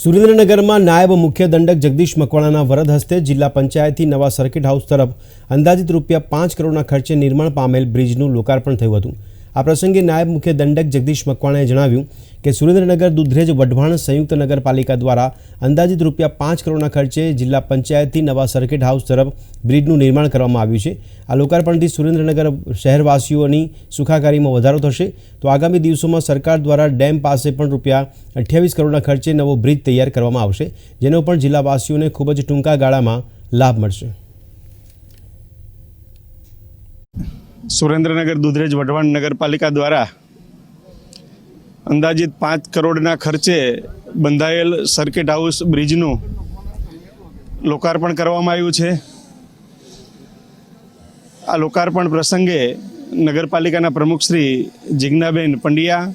સુરેન્દ્રનગરમાં નાયબ મુખ્ય દંડક જગદીશ મકવાણાના વરદ હસ્તે જિલ્લા પંચાયતથી નવા સર્કિટ હાઉસ તરફ અંદાજિત રૂપિયા પાંચ કરોડના ખર્ચે નિર્માણ પામેલ બ્રિજનું લોકાર્પણ થયું હતું. આ પ્રસંગે નાયબ મુખ્ય દંડક જગદીશ મકવાણાએ જણાવ્યું કે સુરેન્દ્રનગર દુધરેજ વઢવાણ સંયુક્ત નગરપાલિકા દ્વારા અંદાજિત રૂપિયા પાંચ કરોડના ખર્ચે જિલ્લા પંચાયતથી નવા સર્કિટ હાઉસ તરફ બ્રિજનું નિર્માણ કરવામાં આવ્યું છે. આ લોકાર્પણથી સુરેન્દ્રનગર શહેરવાસીઓની સુખાકારીમાં વધારો થશે. તો આગામી દિવસોમાં સરકાર દ્વારા ડેમ પાસે પણ રૂપિયા અઠ્યાવીસ કરોડના ખર્ચે નવો બ્રિજ તૈયાર કરવામાં આવશે, જેનો પણ જિલ્લાવાસીઓને ખૂબ જ ટૂંકા ગાળામાં લાભ મળશે. સુરેન્દ્રનગર દુધરેજ વઢવાણ નગરપાલિકા દ્વારા અંદાજિત પાંચ કરોડના ખર્ચે બંધાયેલ સર્કિટ હાઉસ બ્રિજનું લોકાર્પણ કરવામાં આવ્યું છે. આ લોકાર્પણ પ્રસંગે નગરપાલિકાના પ્રમુખ શ્રી જિજ્ઞાબેન પંડ્યા,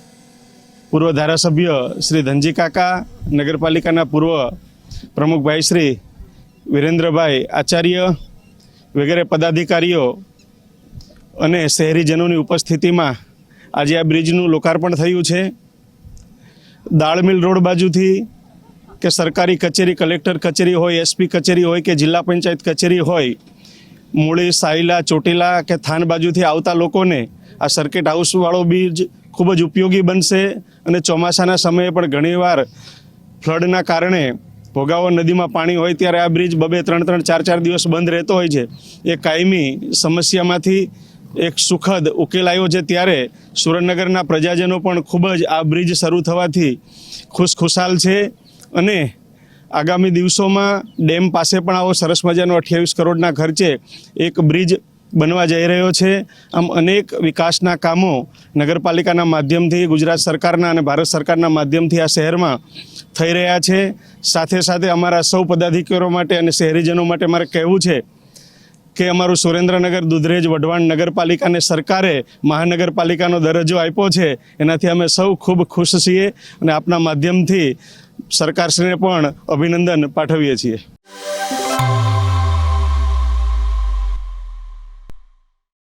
પૂર્વ ધારાસભ્ય શ્રી ધનજી કાકા, નગરપાલિકાના પૂર્વ પ્રમુખભાઈ શ્રી વિરેન્દ્રભાઈ આચાર્ય વગેરે પદાધિકારીઓ અને શહેરીજનોની ઉપસ્થિતિમાં આજે આ બ્રિજનું લોકાર્પણ થયું છે. દાળમિલ રોડ બાજુથી કે સરકારી કચેરી, કલેક્ટર કચેરી હોય એસપી કચેરી હોય કે જિલ્લા પંચાયત કચેરી હોય, મૂળી, સાયલા, ચોટીલા કે થાન બાજુથી આવતા લોકોને આ સર્કિટ હાઉસવાળો બ્રિજ ખૂબ જ ઉપયોગી બનશે અને ચોમાસાના સમયે પણ ઘણીવાર ફ્લડના કારણે ભોગાવો નદીમાં પાણી હોય ત્યારે આ બ્રિજ બબે ત્રણ ત્રણ ચાર ચાર દિવસ બંધ રહેતો હોય છે. એ કાયમી સમસ્યામાંથી એક સુખદ ઉકેલ આવ્યો છે ત્યારે સુરેન્દ્રનગરના પ્રજાજનો પણ ખૂબ જ આ બ્રિજ શરૂ થવાથી ખુશખુશાલ છે અને આગામી દિવસોમાં ડેમ પાસે પણ આવો સરસ મજાનો અઠ્યાવીસ કરોડના ખર્ચે એક બ્રિજ બનવા જઈ રહ્યો છે. આમ અનેક વિકાસના કામો નગરપાલિકાના માધ્યમથી, ગુજરાત સરકારના અને ભારત સરકારના માધ્યમથી આ શહેરમાં થઈ રહ્યા છે. સાથે સાથે અમારા સૌ પદાધિકારીઓ માટે અને શહેરીજનો માટે મારે કહેવું છે કે અમારું સુરેન્દ્રનગર દુધરેજ વઢવાણ નગરપાલિકાને સરકારે મહાનગરપાલિકાનો દરજ્જો આપ્યો છે, એનાથી અમે સૌ ખૂબ ખુશ છીએ અને આપના માધ્યમથી સરકારશ્રીને પણ અભિનંદન પાઠવીએ છીએ.